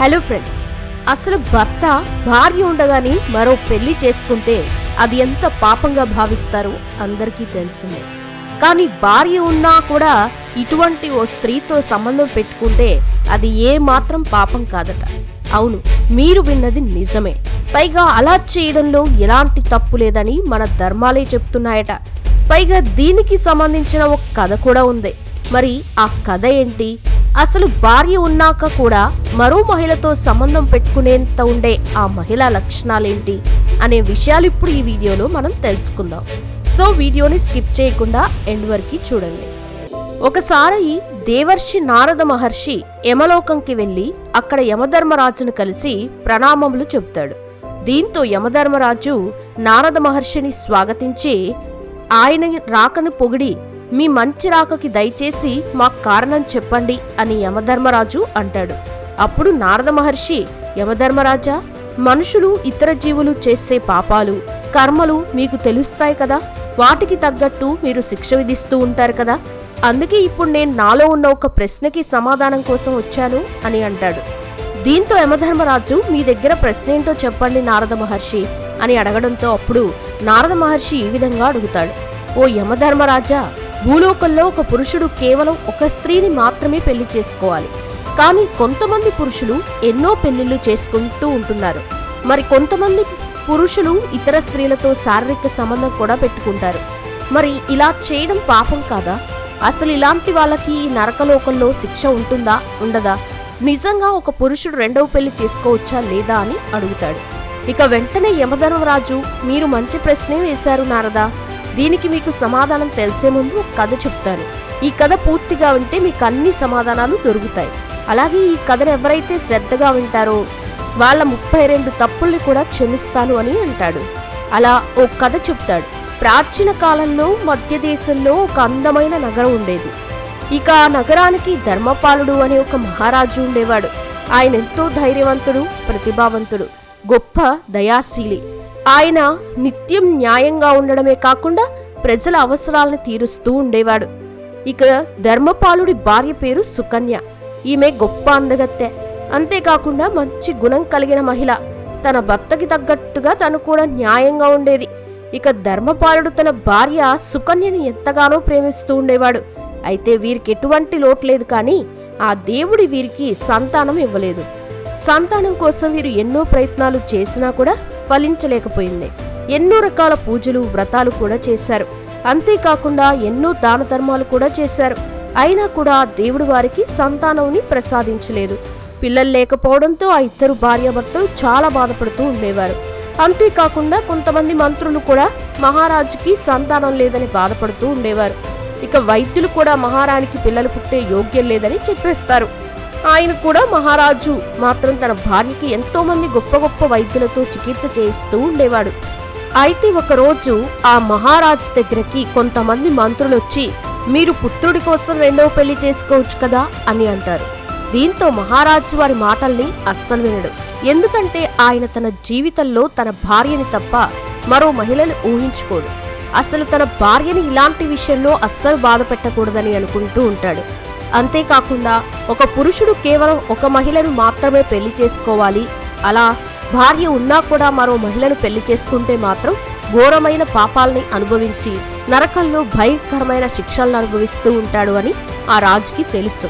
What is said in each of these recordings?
Hello friends అసలు భర్త భార్య ఉండగాని మరో పెళ్ళి చేసుకుంటే అది ఎంత పాపంగా భావిస్తారో అందరికీ తెలిసిందే. కానీ భార్య ఉన్నా కూడా ఇటువంటి ఓ స్త్రీతో సంబంధం పెట్టుకుంటే అది ఏ మాత్రం పాపం కాదట. అవును మీరు విన్నది నిజమే. పైగా అలా చేయడంలో ఎలాంటి తప్పు లేదని మన ధర్మాలే చెప్తున్నాయట. పైగా దీనికి సంబంధించిన ఒక కథ కూడా ఉంది. మరి ఆ కథ ఏంటి? అసలు భార్య ఉన్నాక కూడా మరో మహిళతో సంబంధం పెట్టుకునేంత ఉండే ఆ మహిళ లక్షణాలేంటి అనే విషయాలు ఇప్పుడు ఈ వీడియోలో మనం తెలుసుకుందాం. సో వీడియోని స్కిప్ చేయకుండా ఎండ్ వరకు చూడండి. ఒకసారి దేవర్షి నారద మహర్షి యమలోకంకి వెళ్ళి అక్కడ యమధర్మరాజును కలిసి ప్రణామములు చెబుతాడు. దీంతో యమధర్మరాజు నారద మహర్షిని స్వాగతించి ఆయన రాకను పొగిడి మీ మంచి రాకకి దయచేసి మాకు కారణం చెప్పండి అని యమధర్మరాజు అంటాడు. అప్పుడు నారద మహర్షి యమధర్మరాజా మనుషులు ఇతర జీవులు చేసే పాపాలు కర్మలు మీకు తెలుస్తాయి కదా? వాటికి తగ్గట్టు మీరు శిక్ష విధిస్తూ ఉంటారు కదా? అందుకే ఇప్పుడు నేను నాలో ఉన్న ఒక ప్రశ్నకి సమాధానం కోసం వచ్చాను అని అంటాడు. దీంతో యమధర్మరాజు మీ దగ్గర ప్రశ్న ఏంటో చెప్పండి నారద మహర్షి అని అడగడంతో అప్పుడు నారద మహర్షి ఈ విధంగా అడుగుతాడు. ఓ యమధర్మరాజా భూలోకంలో ఒక పురుషుడు కేవలం ఒక స్త్రీని మాత్రమే పెళ్ళి చేసుకోవాలి. కానీ కొంతమంది పురుషులు ఎన్నో పెళ్ళిళ్ళు చేసుకుంటూ ఉంటున్నారు. మరి కొంతమంది పురుషులు ఇతర స్త్రీలతో శారీరక సంబంధం కూడా పెట్టుకుంటారు. మరి ఇలా చేయడం పాపం కాదా? అసలు ఇలాంటి వాళ్ళకి ఈ నరకలోకంలో శిక్ష ఉంటుందా? ఉండదా? నిజంగా ఒక పురుషుడు రెండవ పెళ్ళి చేసుకోవచ్చా లేదా అని అడుగుతాడు. ఇక వెంటనే యమధర్మరాజు మీరు మంచి ప్రశ్నే వేశారు నారదా. దీనికి మీకు సమాధానం తెలిసే ముందు ఒక కథ చెప్తాను. ఈ కథ పూర్తిగా ఉంటే మీకు అన్ని సమాధానాలు దొరుకుతాయి. అలాగే ఈ కథను ఎవరైతే శ్రద్ధగా వింటారో వాళ్ళ ముప్పై రెండు తప్పుల్ని కూడా క్షమిస్తాను అని అంటాడు. అలా ఓ కథ చెప్తాడు. ప్రాచీన కాలంలో మధ్య దేశంలో ఒక అందమైన నగరం ఉండేది. ఇక ఆ నగరానికి ధర్మపాలుడు అనే ఒక మహారాజు ఉండేవాడు. ఆయన ఎంతో ధైర్యవంతుడు ప్రతిభావంతుడు గొప్ప దయాశీలి. ఆయన నిత్యం న్యాయంగా ఉండడమే కాకుండా ప్రజల అవసరాలను తీరుస్తూ ఉండేవాడు. ఇక ధర్మపాలుడి భార్య పేరు సుకన్య. ఈమె గొప్ప అందగత్తె. అంతేకాకుండా మంచి గుణం కలిగిన మహిళ. తన భర్తకి తగ్గట్టుగా తను కూడా న్యాయంగా ఉండేది. ఇక ధర్మపాలుడు తన భార్య సుకన్యని ఎంతగానో ప్రేమిస్తూ ఉండేవాడు. అయితే వీరికి ఎటువంటి లోటు లేదు కానీ ఆ దేవుడి వీరికి సంతానం ఇవ్వలేదు. సంతానం కోసం వీరు ఎన్నో ప్రయత్నాలు చేసినా కూడా ఫలించలేకపోయింది. ఎన్నో రకాల పూజలు వ్రతాలు కూడా చేశారు. అంతేకాకుండా ఎన్నో దాన ధర్మాలు కూడా చేశారు. అయినా కూడా దేవుడు వారికి సంతానంని ప్రసాదించలేదు. పిల్లలు లేకపోవడంతో ఆ ఇద్దరు భార్యాభర్తలు చాలా బాధపడుతూ ఉండేవారు. అంతేకాకుండా కొంతమంది మంత్రులు కూడా మహారాజుకి సంతానం లేదని బాధపడుతూ ఉండేవారు. ఇక వైద్యులు కూడా మహారాణికి పిల్లలు పుట్టే యోగ్యం లేదని చెప్పేస్తారు. ఆయన కూడా మహారాజు. మాత్రం తన భార్యకి ఎంతో మంది గొప్ప గొప్ప వైద్యులతో చికిత్స చేయిస్తూ ఉండేవాడు. అయితే ఒకరోజు ఆ మహారాజు దగ్గరికి కొంతమంది మంత్రులు వచ్చి మీరు పుత్రుడి కోసం రెండవ పెళ్ళి చేసుకోవచ్చు కదా అని అంటారు. దీంతో మహారాజు వారి మాటల్ని అస్సలు వినడు. ఎందుకంటే ఆయన తన జీవితంలో తన భార్యని తప్ప మరో మహిళను ఊహించుకోడు. అసలు తన భార్యని ఇలాంటి విషయంలో అస్సలు బాధ పెట్టకూడదని అనుకుంటూ ఉంటాడు. అంతేకాకుండా ఒక పురుషుడు కేవలం ఒక మహిళను మాత్రమే పెళ్ళి చేసుకోవాలి. అలా భార్య ఉన్నా కూడా మరో మహిళను పెళ్ళి చేసుకుంటే మాత్రం ఘోరమైన పాపాల్ని అనుభవించి నరకంలో భయంకరమైన శిక్షలను అనుభవిస్తూ ఉంటాడు అని ఆ రాజుకి తెలుసు.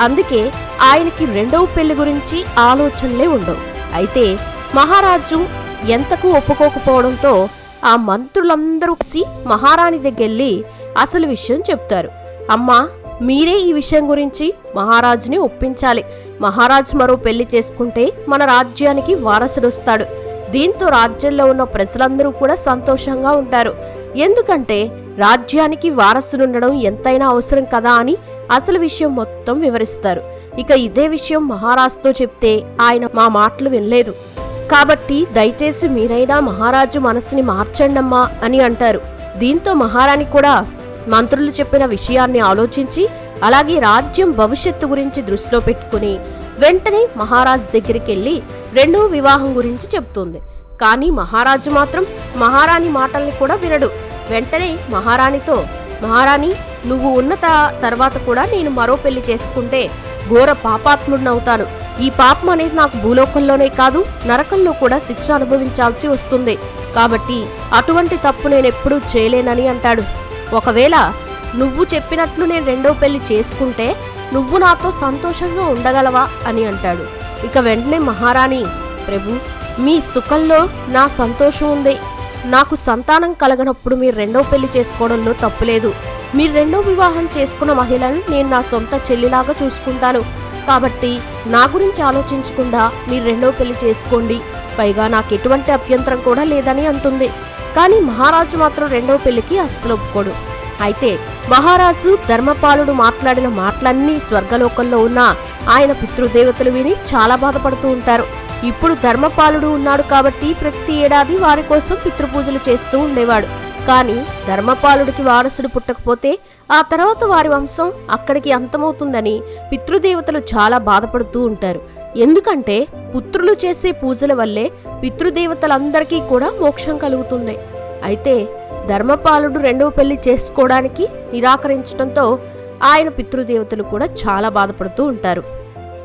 అందుకే ఆయనకి రెండవ పెళ్ళి గురించి ఆలోచనలే ఉండవు. అయితే మహారాజు ఎంతకు ఒప్పుకోకపోవడంతో ఆ మంత్రులందరూ కలిసి మహారాణి దగ్గరెళ్ళి అసలు విషయం చెప్తారు. అమ్మా మీరే ఈ విషయం గురించి మహారాజుని ఒప్పించాలి. మహారాజు మరో పెళ్ళి చేసుకుంటే మన రాజ్యానికి వారసుడొస్తాడు. దీంతో రాజ్యంలో ఉన్న ప్రజలందరూ కూడా సంతోషంగా ఉంటారు. ఎందుకంటే రాజ్యానికి వారసుడుండడం ఎంతైనా అవసరం కదా అని అసలు విషయం మొత్తం వివరిస్తారు. ఇక ఇదే విషయం మహారాజుతో చెప్తే ఆయన మా మాటలు వినలేదు. కాబట్టి దయచేసి మీరైనా మహారాజు మనసుని మార్చండమ్మా అని అంటారు. దీంతో మహారాణి కూడా మంత్రులు చెప్పిన విషయాన్ని ఆలోచించి అలాగే రాజ్యం భవిష్యత్తు గురించి దృష్టిలో పెట్టుకుని వెంటనే మహారాజు దగ్గరికి వెళ్ళి రెండో వివాహం గురించి చెప్తుంది కానీ మహారాజు మాత్రం మహారాణి మాటల్ని కూడా వినడు. వెంటనే మహారాణితో మహారాణి నువ్వు ఉన్న త- తర్వాత కూడా నేను మరో పెళ్ళి చేసుకుంటే ఘోర పాపాత్ముడినవుతాను. ఈ పాపం అనేది నాకు భూలోకంలోనే కాదు నరకంలో కూడా శిక్ష అనుభవించాల్సి వస్తుంది. కాబట్టి అటువంటి తప్పు నేనెప్పుడూ చేయలేనని అంటాడు. ఒకవేళ నువ్వు చెప్పినట్లు నేను రెండో పెళ్ళి చేసుకుంటే నువ్వు నాతో సంతోషంగా ఉండగలవా అని అంటాడు. ఇక వెంటనే మహారాణి ప్రభు మీ సుఖంలో నా సంతోషం ఉంది. నాకు సంతానం కలగనప్పుడు మీరు రెండో పెళ్ళి చేసుకోవడంలో తప్పులేదు. మీరు రెండో వివాహం చేసుకున్న మహిళను నేను నా సొంత చెల్లిలాగా చూసుకుంటాను. కాబట్టి నా గురించి ఆలోచించకుండా మీరు రెండో పెళ్ళి చేసుకోండి. పైగా నాకు ఎటువంటి అభ్యంతరం కూడా లేదని అంటుంది. కానీ మహారాజు మాత్రం రెండో పెళ్ళికి అస్సలు ఒప్పుకోడు. అయితే మహారాజు ధర్మపాలుడు మాట్లాడిన మాటలన్నీ స్వర్గలోకంలో ఉన్న ఆయన పితృదేవతలు విని చాలా బాధపడుతూ ఉంటారు. ఇప్పుడు ధర్మపాలుడు ఉన్నాడు కాబట్టి ప్రతి ఏడాది వారి కోసం పితృపూజలు చేస్తూ ఉండేవాడు. కానీ ధర్మపాలుడికి వారసుడు పుట్టకపోతే ఆ తర్వాత వారి వంశం అక్కడికి అంతమవుతుందని పితృదేవతలు చాలా బాధపడుతూ ఉంటారు. ఎందుకంటే పుత్రులు చేసే పూజల వల్లే పితృదేవతలందరికీ కూడా మోక్షం కలుగుతుంది. అయితే ధర్మపాలుడు రెండవ పెళ్ళి చేసుకోవడానికి నిరాకరించడంతో ఆయన పితృదేవతలు కూడా చాలా బాధపడుతూ ఉంటారు.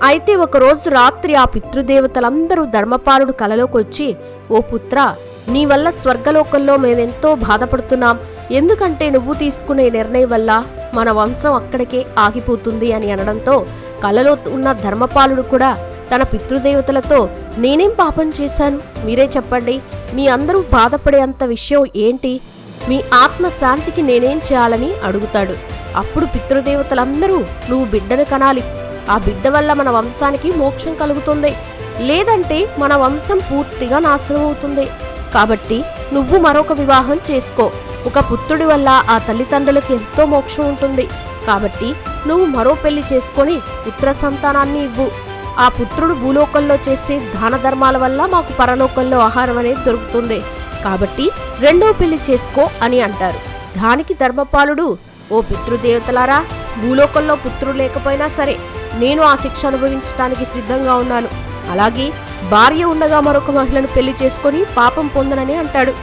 అయితే ఒకరోజు రాత్రి ఆ పితృదేవతలందరూ ధర్మపాలుడు కలలోకి వచ్చి ఓ పుత్ర నీ వల్ల స్వర్గలోకంలో మేమెంతో బాధపడుతున్నాం. ఎందుకంటే నువ్వు తీసుకునే నిర్ణయం వల్ల మన వంశం అక్కడికే ఆగిపోతుంది అని అనడంతో కలలో ఉన్న ధర్మపాలుడు కూడా తన పితృదేవతలతో నేనేం పాపం చేశాను? మీరే చెప్పండి. మీ అందరూ బాధపడేంత విషయం ఏంటి? మీ ఆత్మ శాంతికి నేనేం చేయాలని అడుగుతాడు. అప్పుడు పితృదేవతలందరూ నువ్వు బిడ్డను కనాలి. ఆ బిడ్డ వల్ల మన వంశానికి మోక్షం కలుగుతుంది. లేదంటే మన వంశం పూర్తిగా నాశనం అవుతుంది. కాబట్టి నువ్వు మరొక వివాహం చేసుకో. ఒక పుత్రుడి వల్ల ఆ తల్లిదండ్రులకు ఎంతో మోక్షం ఉంటుంది. కాబట్టి నువ్వు మరో పెళ్ళి చేసుకొని పుత్ర సంతానాన్ని ఇవ్వు. ఆ పుత్రుడు భూలోకంలో చేసే దాన ధర్మాల వల్ల మాకు పరలోకంలో ఆహారం అనేది దొరుకుతుంది. కాబట్టి రెండో పెళ్ళి చేసుకో అని అంటారు. దానికి ధర్మపాలుడు ఓ పితృదేవతలారా భూలోకంలో పుత్రుడు లేకపోయినా సరే నేను ఆ శిక్ష అనుభవించడానికి సిద్ధంగా ఉన్నాను. అలాగే భార్య ఉండగా మరొక మహిళను పెళ్ళి చేసుకొని పాపం పొందనని అంటాడు.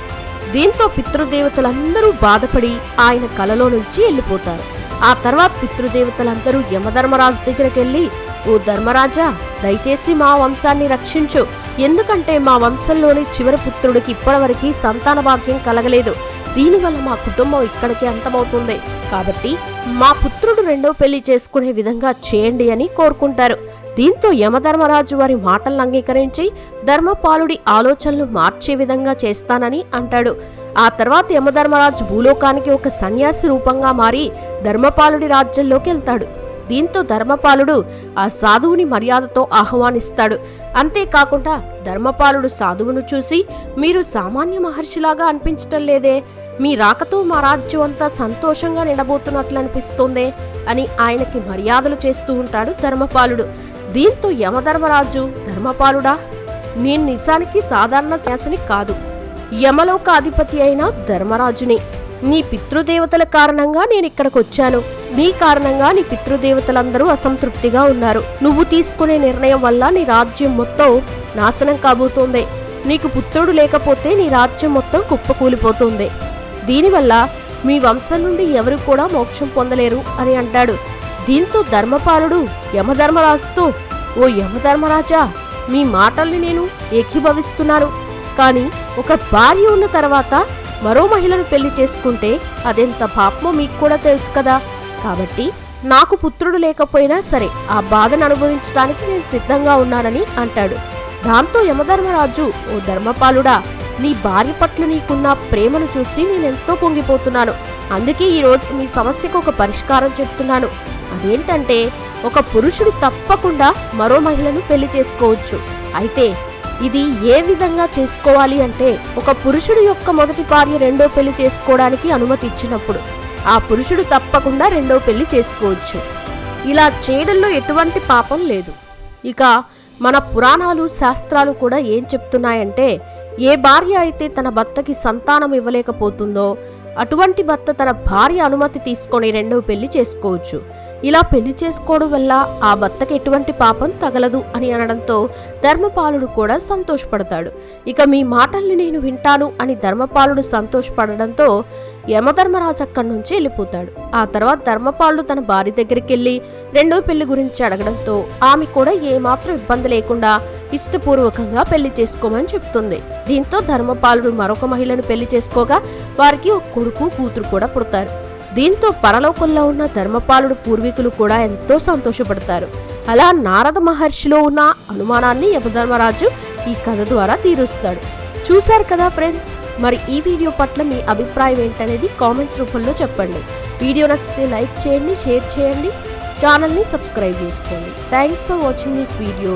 దీంతో పితృదేవతలందరూ బాధపడి ఆయన కలలో నుంచి వెళ్ళిపోతారు. ఆ తర్వాత పితృదేవతలందరూ యమధర్మరాజు దగ్గరికి వెళ్ళి ఓ ధర్మరాజా దయచేసి మా వంశాన్ని రక్షించు. ఎందుకంటే మా వంశంలోని చివరి పుత్రుడికి ఇప్పటివరకు సంతాన భాగ్యం కలగలేదు. దీనివల్ల మా కుటుంబం ఇక్కడికి అంతమవుతుంది. కాబట్టి మా పుత్రుడు రెండో పెళ్ళి చేసుకునే విధంగా చేయండి అని కోరుకుంటారు. దీంతో యమధర్మరాజు వారి మాటలను అంగీకరించి ధర్మపాలుడి ఆలోచనలు మార్చే విధంగా చేస్తానని అంటాడు. ఆ తర్వాత యమధర్మరాజు భూలోకానికి ఒక సన్యాసి రూపంగా మారి ధర్మపాలుడి రాజ్యంలోకి వెళ్తాడు. దీంతో ధర్మపాలుడు ఆ సాధువుని మర్యాదతో ఆహ్వానిస్తాడు. అంతేకాకుండా ధర్మపాలుడు సాధువును చూసి మీరు సామాన్య మహర్షిలాగా అనిపించటం లేదే? మీ రాకతో మా రాజ్యం అంతా సంతోషంగా నిండబోతున్నట్లు అనిపిస్తోందే? అని ఆయనకి మర్యాదలు చేస్తూ ఉంటాడు ధర్మపాలుడు. దీంతో యమధర్మరాజు ధర్మపాలుడా నేను నిజానికి సాధారణ శాసని కాదు. యమలోక అధిపతి అయిన ధర్మరాజుని. నీ పితృదేవతల కారణంగా నేను ఇక్కడికి వచ్చాను నీ కారణంగా నీ పితృదేవతలందరూ అసంతృప్తిగా ఉన్నారు. నువ్వు తీసుకునే నిర్ణయం వల్ల నీ రాజ్యం మొత్తం నాశనం కాబోతోంది. నీకు పుత్రుడు లేకపోతే నీ రాజ్యం మొత్తం కుప్పకూలిపోతుంది. దీనివల్ల మీ వంశం నుండి ఎవరు కూడా మోక్షం పొందలేరు అని అంటాడు. దీంతో ధర్మపాలుడు యమధర్మరాజుతో ఓ యమధర్మరాజా మీ మాటల్ని నేను ఏకీభవిస్తున్నాను. కానీ ఒక భార్య ఉన్న తర్వాత మరో మహిళను పెళ్ళి చేసుకుంటే అదెంత పాపమో మీకు కూడా తెలుసు కదా. కాబట్టి నాకు పుత్రుడు లేకపోయినా సరే ఆ బాధను అనుభవించడానికి నేను సిద్ధంగా ఉన్నానని అంటాడు. దాంతో యమధర్మరాజు ఓ ధర్మపాలుడా నీ భార్య పట్ల నీకున్న ప్రేమను చూసి నేనెంతో పొంగిపోతున్నాను. అందుకే ఈ మీ సమస్యకు ఒక పరిష్కారం చెప్తున్నాను. అదేంటంటే ఒక పురుషుడు తప్పకుండా మరో మహిళను పెళ్ళి చేసుకోవచ్చు. అయితే ఇది ఏ విధంగా చేసుకోవాలి అంటే ఒక పురుషుడు యొక్క మొదటి భార్య రెండో పెళ్ళి చేసుకోవడానికి అనుమతి ఇచ్చినప్పుడు ఆ పురుషుడు తప్పకుండా రెండో పెళ్ళి చేసుకోవచ్చు. ఇలా చేయడంలో ఎటువంటి పాపం లేదు. ఇక మన పురాణాలు శాస్త్రాలు కూడా ఏం చెప్తున్నాయంటే ఏ భార్య అయితే తన భర్తకి సంతానం ఇవ్వలేకపోతుందో అటువంటి భర్త తన భార్య అనుమతి తీసుకొని రెండవ పెళ్ళి చేసుకోవచ్చు. ఇలా పెళ్ళి చేసుకోవడం వల్ల ఆ భర్తకి ఎటువంటి పాపం తగలదు అని అనడంతో ధర్మపాలుడు కూడా సంతోషపడతాడు. ఇక మీ మాటల్ని నేను వింటాను అని ధర్మపాలుడు సంతోషపడడంతో యమధర్మరాజు అక్కడి నుంచి వెళ్ళిపోతాడు. ఆ తర్వాత ధర్మపాలుడు తన భార్య దగ్గరికి వెళ్ళి రెండో పెళ్ళి గురించి అడగడంతో ఆమె కూడా ఏమాత్రం ఇబ్బంది లేకుండా ఇష్టపూర్వకంగా పెళ్ళి చేసుకోమని చెప్తుంది. దీంతో ధర్మపాలుడు మరొక మహిళను పెళ్ళి చేసుకోగా వారికి ఒక కొడుకు కూతురు కూడా పుడతారు. దీంతో పరలోకంలో ఉన్న ధర్మపాలుడు పూర్వీకులు కూడా ఎంతో సంతోషపడతారు. అలా నారద మహర్షిలో ఉన్న అనుమానాన్ని యమధర్మరాజు ఈ కథ ద్వారా తీరుస్తాడు. చూశారు కదా ఫ్రెండ్స్? మరి ఈ వీడియో పట్ల మీ అభిప్రాయం ఏంటనేది కామెంట్స్ రూపంలో చెప్పండి. వీడియో నచ్చితే లైక్ చేయండి షేర్ చేయండి. ఛానల్ని సబ్స్క్రైబ్ చేసుకోండి. Thanks for watching this video.